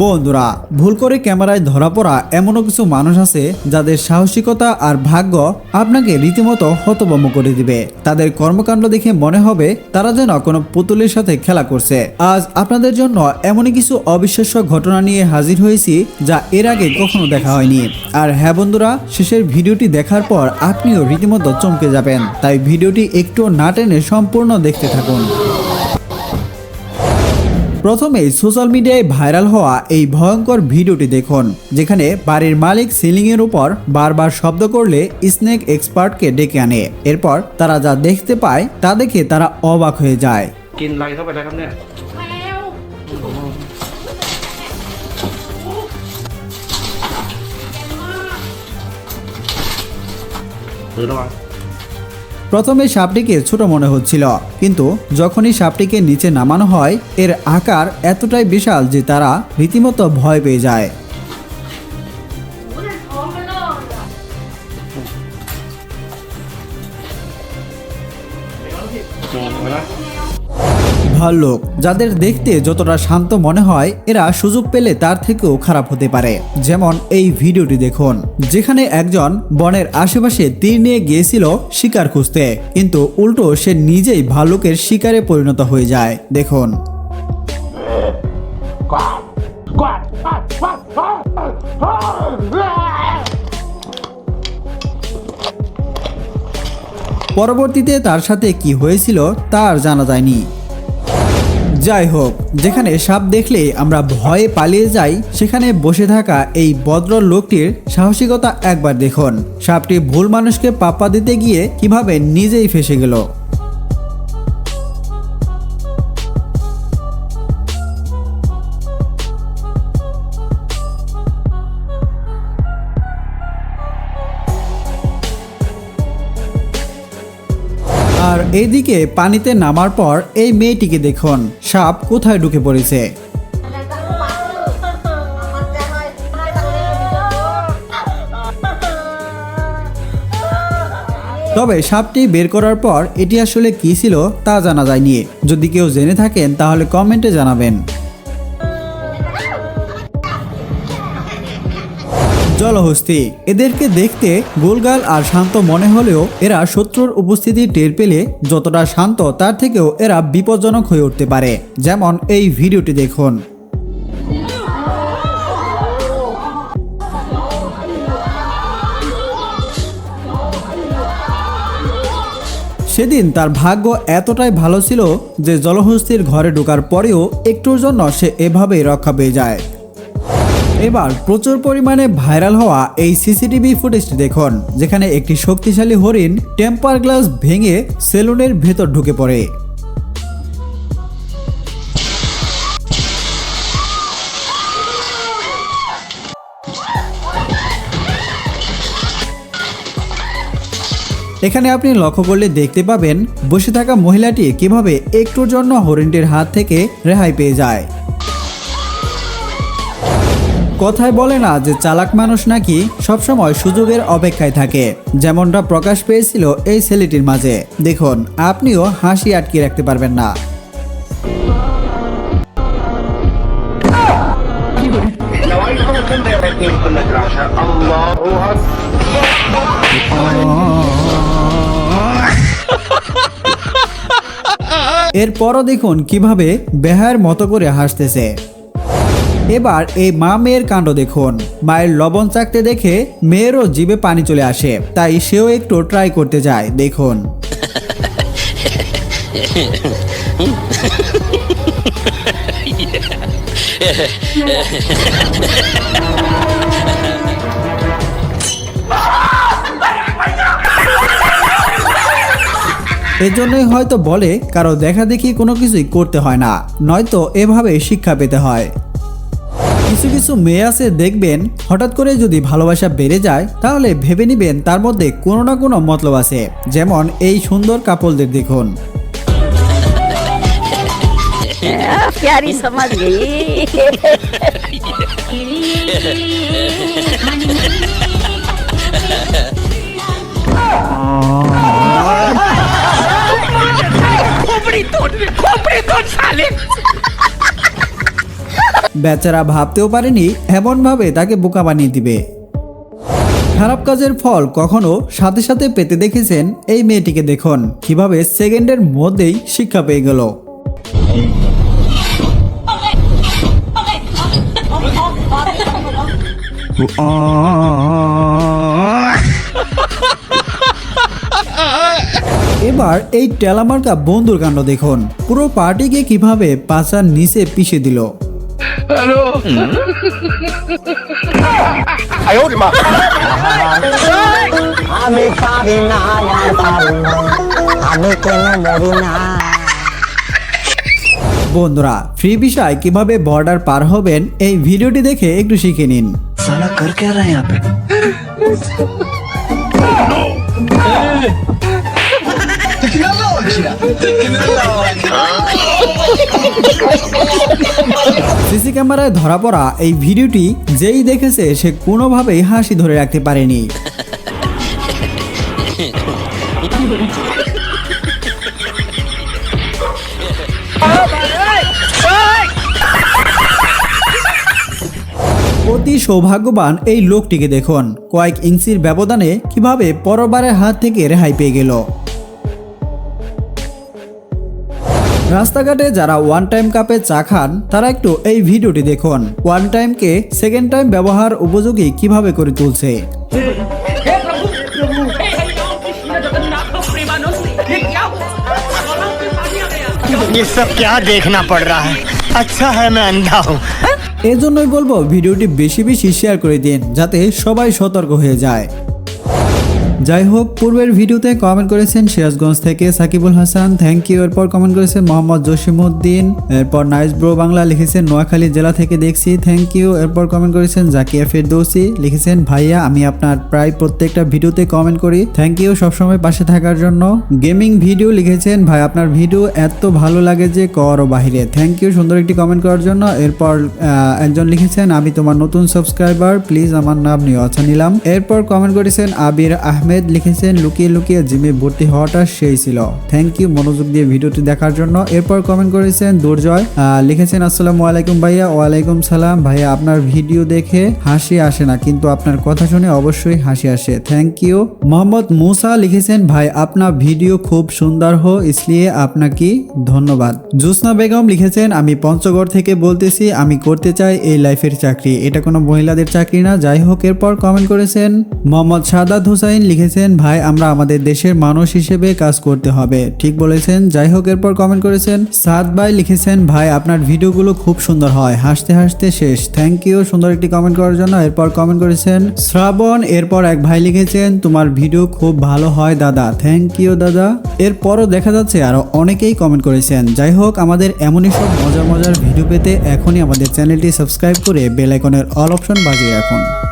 বন্ধুরা, ভুল করে ক্যামেরায় ধরা পড়া এমনও কিছু মানুষ আছে যাদের সাহসিকতা আর ভাগ্য আপনাকে রীতিমতো হতভম্ব করে দিবে। তাদের কর্মকাণ্ড দেখে মনে হবে তারা যেন কোনো পুতুলের সাথে খেলা করছে। আজ আপনাদের জন্য এমনই কিছু অবিশ্বাস্য ঘটনা নিয়ে হাজির হয়েছি যা এর আগে কখনো দেখা হয়নি। আর হ্যাঁ বন্ধুরা, শেষের ভিডিওটি দেখার পর আপনিও রীতিমতো চমকে যাবেন। তাই ভিডিওটি একটু না টেনে সম্পূর্ণ দেখতে থাকুন। প্রথমেই সোশ্যাল মিডিয়ায় ভাইরাল হওয়া এই ভয়ঙ্কর ভিডিওটি দেখুন যেখানে বাড়ির মালিক সিলিং এর উপর বারবার শব্দ করলে স্নেক এক্সপার্টকে ডেকে আনে এরপর তারা যা দেখতে পায় তা দেখে তারা অবাক হয়ে যায় กินอะไรเข้าไปแล้วครับเนี่ย หรือระวัง প্রথমে সাপটিকে ছোট মনে হচ্ছিল, কিন্তু যখনই সাপটিকে নিচে নামানো হয়, এর আকার এতটাই বিশাল যে তারা রীতিমতো ভয় পেয়ে যায়। ব্যবহার লোক। যাদের দেখতে যতটা শান্ত মনে হয়, এরা সুযোগ পেলে তার থেকেও খারাপ হতে পারে। যেমন এই ভিডিওটি দেখুন, যেখানে একজন বনের আশেপাশে তীর নিয়ে গিয়েছিল শিকার খুঁজতে। কিন্তু উল্টো সে নিজেই ভাল্লুকের শিকারে পরিণত হয়ে যায়। দেখুন। পরবর্তীতে তার সাথে কি হয়েছিল, তার জানা যায়নি। যাই হোক, যেখানে সাপ দেখলে আমরা ভয়ে পালিয়ে যাই, সেখানে বসে থাকা এই ভদ্র লোকটির সাহসিকতা একবার দেখুন। সাপটি ভুল মানুষকে পাপ্পা দিতে গিয়ে কীভাবে নিজেই ফেসে গেল। এইদিকে পানিতে নামার পর এই মেয়েটিকে দেখুন। সাপ কোথায় ঢুকে পড়েছে? তবে সাপটি বের করার পর এটি আসলে কি ছিল তা জানা যায়নি। যদি কেউ জেনে থাকেন, তাহলে কমেন্টে জানাবেন। জলহস্তি। এদেরকে দেখতে গোলগাল আর শান্ত মনে হলেও এরা শত্রুর উপস্থিতি টের পেলে যতটা শান্ত তার থেকেও এরা বিপজ্জনক হয়ে উঠতে পারে। যেমন এই ভিডিওটি দেখুন। সেদিন তার ভাগ্য এতটাই ভালো ছিল যে জলহস্তির ঘরে ঢোকার পরেও একটুর জন্য সে এভাবেই রক্ষা পেয়ে যায়। এবার প্রচুর পরিমাণে ভাইরাল হওয়া এই সিসিটিভি ফুটেজটি দেখুন, যেখানে একটি শক্তিশালী হরিণ টেম্পার গ্লাস ভেঙে সেলুনের ভেতর ঢুকে পড়ে। এখানে আপনি লক্ষ্য করলে দেখতে পাবেন, বসে থাকা মহিলাটি কীভাবে একটুর জন্য হরিণটির হাত থেকে রেহাই পেয়ে যায়। কথায় বলে না যে চালাক মানুষ নাকি সবসময় সুযোগের অপেক্ষায় থাকে। যেমনটা প্রকাশ পেয়েছিল এই ছেলেটির মাঝে। দেখুন, আপনিও হাসি আটকিয়ে রাখতে পারবেন না। এরপরও দেখুন কীভাবে বেহার মতো করে হাসতেছে। এবার এই মা মেয়ের কাণ্ড দেখুন। মায়ের লবণ চাকতে দেখে মেয়েরও জিভে পানি চলে আসে, তাই সেও একটু ট্রাই করতে যায়, দেখুন। এজন্যই হয়তো বলে, কারও দেখা দেখি কোনো কিছুই করতে হয় না, নয়তো এভাবে শিক্ষা পেতে হয়। কিছু কিছু মেয়ে আছে দেখবেন হঠাৎ করে যদি ভালোবাসা বেড়ে যায় তাহলে ভেবে নিবেন তার মধ্যে কোনো না কোনো মতলব আছে যেমন এই সুন্দর কাপলদের দেখুন प्यारी समझ गई বেচারা ভাবতেও পারেনি, এমনভাবে তাকে বোকা বানিয়ে দিবে। খারাপ কাজের ফল কখনো সাথে সাথে পেতে দেখেছেন এই মেয়েটিকে দেখুন, কীভাবে সেকেন্ডের মধ্যেই শিক্ষা পেয়ে গেল। এবার এই টেলামার্কা বন্ধুর কাণ্ড দেখুন। পুরো পার্টিকে কীভাবে পাচার নিচে পিষে দিল। আমি পারি না আর পারি না আমি কেন মরি না বন্ধুরা ফ্রি বিষয় কিভাবে বর্ডার পার হবেন এই ভিডিওটি দেখে একটু শিখে নিন साला कर क्या रहा है यहाँ पे সিসি ক্যামেরায় ধরা পড়া এই ভিডিওটি যেই দেখেছে সে কোনোভাবেই হাসি ধরে রাখতে পারেনি। অতি সৌভাগ্যবান এই লোকটিকে দেখুন। কয়েক ইঞ্চির ব্যবধানে কীভাবে পরবারের হাত থেকে রেহাই পেয়ে গেল। রাস্তাঘাটে যারা ওয়ান টাইম কাপে চা খান তারা একটু এই ভিডিওটি দেখুন ওয়ান টাইমকে সেকেন্ড টাইম ব্যবহার উপযোগী কিভাবে করে তুলছে ये सब क्या देखना पड़ रहा है अच्छा है मैं अंधा हूँ এজন্যই বলবো ভিডিওটি বেশি বেশি শেয়ার করে দিন যাতে সবাই সতর্ক হয়ে যায় যাই হোক পূর্বের ভিডিওতে কমেন্ট করেছেন সিরাজগঞ্জ থেকে সাকিবুল হাসান। থ্যাংক ইউ এরপর কমেন্ট করেছেন মোহাম্মদ জসিমউদ্দিন। এরপর নাইস ব্রো বাংলা লিখেছেন, নোয়াখালী জেলা থেকে দেখছি। থ্যাংক ইউ এরপর কমেন্ট করেছেন, জাকিয়া ফেরদৌসি লিখেছেন, ভাইয়া, আমি আপনার প্রায় প্রত্যেকটা ভিডিওতে কমেন্ট করি। থ্যাংক ইউ সবসময় পাশে থাকার জন্য। গেমিং ভিডিও লিখেছেন, ভাই, আপনার ভিডিও এত ভালো লাগে যে করো বাহিরে। থ্যাংক ইউ সুন্দর একটি কমেন্ট করার জন্য। এরপর একজন লিখেছেন, আমি তোমার নতুন সাবস্ক্রাইবার প্লিজ আমার নাম নিও আচ্ছা নিলাম। এরপর কমেন্ট করেছেন, আবির আহমেদ লিখেছেন লুকিয়ে লুকিয়ে জিমে ভর্তি হওয়াটা সেই ছিল থ্যাংক ইউ মনোযোগ দিয়ে ভিডিওটি দেখার জন্য এরপর কমেন্ট করেছেন দুর্জয় আহ, লিখেছেন আসসালামু আলাইকুম ভাইয়া ওয়ালাইকুম সালাম ভাইয়া আপনার ভিডিও দেখে হাসি আসে না কিন্তু আপনার কথা শুনে অবশ্যই হাসি আসে থ্যাংক ইউ মোহাম্মদ মুসা লিখেছেন ভাই আপনার ভিডিও খুব সুন্দর হো इसलिए আপনাকে ধন্যবাদ জোসনা বেগম লিখেছেন আমি পঞ্চগড় থেকে বলতেছি আমি করতে চাই এই লাইফের চাকরি এটা কোনো মহিলাদের চাকরি না যাই হোক এরপর কমেন্ট করেছেন মোহাম্মদ সাদাত হুসাইন লিখেছেন ভাই, আমরা আমাদের দেশের মানুষ হিসেবে কাজ করতে হবে। ঠিক বলেছেন। যাই হোক, এরপর কমেন্ট করেছেন, সাদ ভাই লিখেছেন, ভাই, আপনার ভিডিওগুলো খুব সুন্দর হয়। হাসতে হাসতে শেষ। থ্যাংক ইউ সুন্দর একটি কমেন্ট করার জন্য। এরপর কমেন্ট করেছেন, শ্রাবণ, এরপর এক ভাই লিখেছেন, তোমার ভিডিও খুব ভালো হয়, দাদা। থ্যাংক ইউ দাদা। এরপরও দেখা যাচ্ছে, আরও অনেকেই কমেন্ট করেছেন। যাই হোক, আমাদের এমনই সব মজার মজার ভিডিও পেতে এখনই আমাদের চ্যানেলটি সাবস্ক্রাইব করে বেল আইকনের অল অপশন বাজিয়ে রাখুন।